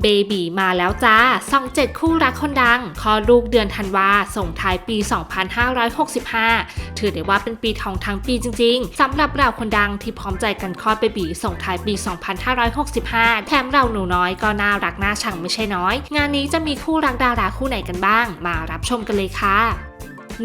เบบีมาแล้วจ้าสองเจ็ดคู่รักคนดังคลอดลูกเดือนธันวา ส่งท้ายปี 2565 ถือได้ว่าเป็นปีทองทั้งปีจริงๆ สำหรับเราคนดังที่พร้อมใจกันคลอดเบบีส่งท้ายปี 2565 แถมเราหนูน้อยก็น่ารักน่าชังไม่ใช่น้อย งานนี้จะมีคู่รักดาราคู่ไหนกันบ้าง มารับชมกันเลยค่ะ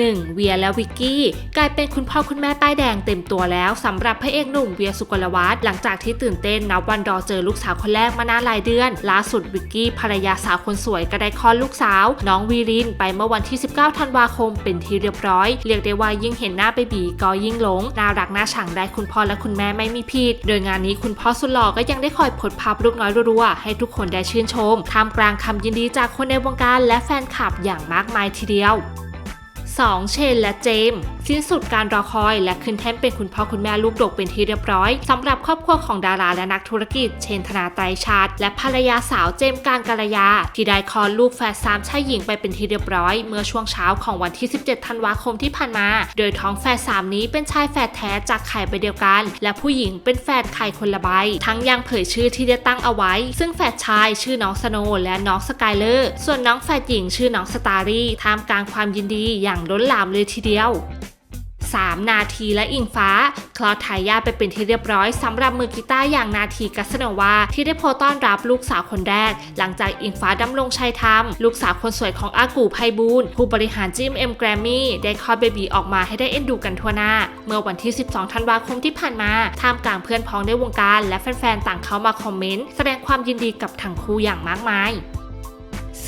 1. เวียและวิกกี้กลายเป็นคุณพ่อคุณแม่ป้ายแดงเต็มตัวแล้วสำหรับพระเอกหนุ่มเวียสุกลวัฒน์หลังจากที่ตื่นเต้นนับวันรอเจอลูกสาวคนแรกมานานหลายเดือนล่าสุดวิกกี้ภรรยาสาวคนสวยก็ได้คลอดลูกสาว น้องวีรินไปเมื่อวันที่ 19 ธันวาคมเป็นที่เรียบร้อย เรียกได้ว่ายิ่งเห็นหน้าเบบีก็ยิ่งหลงน่ารักน่าชังได้คุณพ่อและคุณแม่ไม่มีผิดโดยงานนี้คุณพ่อสุดหล่อก็ยังได้คอยโพสต์ภาพลูกน้อยรัวๆให้ทุกคนได้ชื่นชมท่ามกลางคำยินดีจากคนในวงการและแฟนคลับอย่างมากมายทีเดียว 2. เชนและเจมส์ สิ้นสุดการรอคอย และขึ้นแท่นเป็นคุณพ่อคุณแม่ลูกดกเป็นที่เรียบร้อยสำหรับครอบครัวของดาราและนักธุรกิจ เชนธนาไตรชาติ และภรรยาสาวเจมการกาลยา ที่ได้คลอดลูกแฝดสามชายหญิงไปเป็นที่เรียบร้อย เมื่อช่วงเช้าของวันที่ 17 ธันวาคมที่ผ่านมา โดยท้องแฝดสามนี้เป็นชายแฝดแท้จากไข่ใบเดียวกัน และผู้หญิงเป็นแฝดไข่คนละใบ ทั้งยังเผยชื่อที่ได้ตั้งเอาไว้ ซึ่งแฝดชายชื่อน้องสโนและน้องสกายเลอร์ ส่วนน้องแฝดหญิงชื่อน้องสตารี่ท่ามกลางความยินดีอย่างล้นหลามเลยทีเดียว 3 นาทีและอิงฟ้า คลอดทายาไปเป็นที่เรียบร้อยสำหรับมือกีตาร์อย่างนาทีกัสโนวา ที่ได้โพต้อนรับลูกสาวคนแรก หลังจากอิงฟ้าดำรงชัยธรรม ลูกสาวคนสวยของอากูไพบูลผู้บริหารจิมเอ็มแกรมมี่ได้คลอดเบบีออกมาให้ได้เอ็นดูกันทั่วหน้า เมื่อวันที่ 12 ธันวาคมที่ผ่านมาท่ามกลางเพื่อนพ้องในวงการ และแฟนๆต่างเข้ามาคอมเมนต์แสดงความยินดีกับทั้งคู่อย่างมากมาย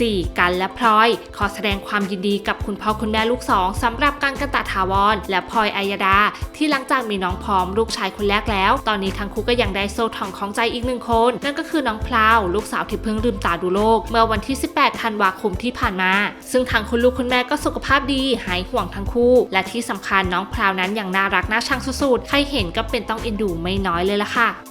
4. กันและพลอย ขอแสดงความยินดีกับคุณพ่อคุณแม่ลูกสองสำหรับการกันตะถาวรและพลอยอัยดา ที่หลังจากมีน้องพร้อมลูกชายคนแรกแล้ว ตอนนี้ทั้งคู่ก็ยังได้โซ่ทองของใจอีกหนึ่งคน นั่นก็คือน้องพลาวลูกสาวที่เพิ่งลืมตาดูโลก เมื่อวันที่ 18 ธันวาคมที่ผ่านมา ซึ่งทางคุณลูกคุณแม่ก็สุขภาพดีหายห่วงทั้งคู่ และที่สำคัญน้องพลาวนั้นอยังน่ารักน่าชังสุดๆใครเห็นก็เป็นต้องเอ็นดูไม่น้อยเลยล่ะค่ะ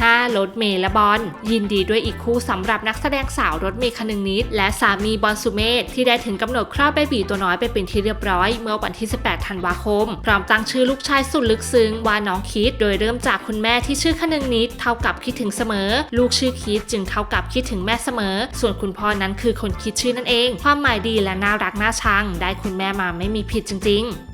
5. รถเมย์และบอลยินดีด้วยอีกคู่สำหรับนักแสดงสาวรถเมย์คนึงนิด และสามีบอลสุเมธที่ได้ถึงกำหนดคลอดเบบีตัวน้อยไปเป็นที่เรียบร้อย เมื่อวันที่ 18 ธันวาคม พร้อมตั้งชื่อลูกชายสุดลึกซึ้งว่าน้องคิด โดยเริ่มจากคุณแม่ที่ชื่อคนึงนิด เท่ากับคิดถึงเสมอ ลูกชื่อคิดจึงเท่ากับคิดถึงแม่เสมอ ส่วนคุณพ่อนั้นคือคนคิดชื่อนั่นเอง ความหมายดีและน่ารักน่าชัง ได้คุณแม่มาไม่มีผิดจริง ๆ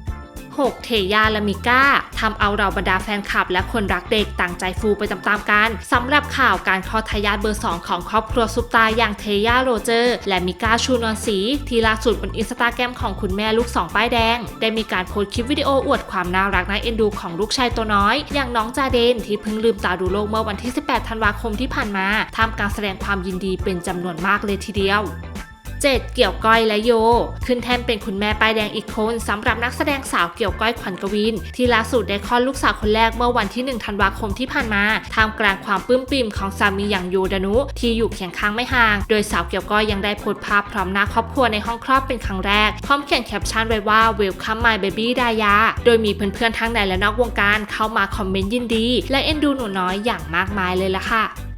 6. เทยาและมิก้าทำเอาเราบรรดาแฟนคลับ และคนรักเด็กต่างใจฟูไปตามๆกันสำหรับข่าวการคลอดทายาทเบอร์ 2 ของครอบครัวซุปตาอย่างเทยาโรเจอร์ และมิก้าชูนอนสีที่ล่าสุดบนอินสตาแกรมของคุณแม่ลูกสองป้ายแดง ได้มีการโพสต์คลิปวิดีโออวดความน่ารักน่าเอ็นดูของลูกชายตัวน้อย อย่างน้องจาเดนที่เพิ่งลืมตาดูโลกเมื่อวันที่ 18 ธันวาคมที่ผ่านมาท่ามกลางแสดงความยินดีเป็นจำนวนมากเลยทีเดียว 7. เกี่ยวก้อยและโย ขึ้นแท่นเป็นคุณแม่ป้ายแดงอีกคนสำหรับนักแสดงสาวเกี่ยวก้อยขวัญกวิน ที่ล่าสุดได้คลอดลูกสาวคนแรกเมื่อวันที่ 1 ธันวาคมที่ผ่านมาท่ามกลางความปลื้มปิ่มของสามีอย่างโยดานุ ที่อยู่เคียงข้างไม่ห่าง โดยสาวเกี่ยวก้อยยังได้โพสต์ภาพพร้อมหน้าครอบครัวในห้องคลอดเป็นครั้งแรก พร้อมเขียนแคปชั่นไว้ว่า Welcome my baby ดายา โดยมีเพื่อนๆทั้งในและนอกวงการเข้ามาคอมเมนต์ยินดี และเอ็นดูหนูน้อยอย่างมากมายเลยล่ะค่ะ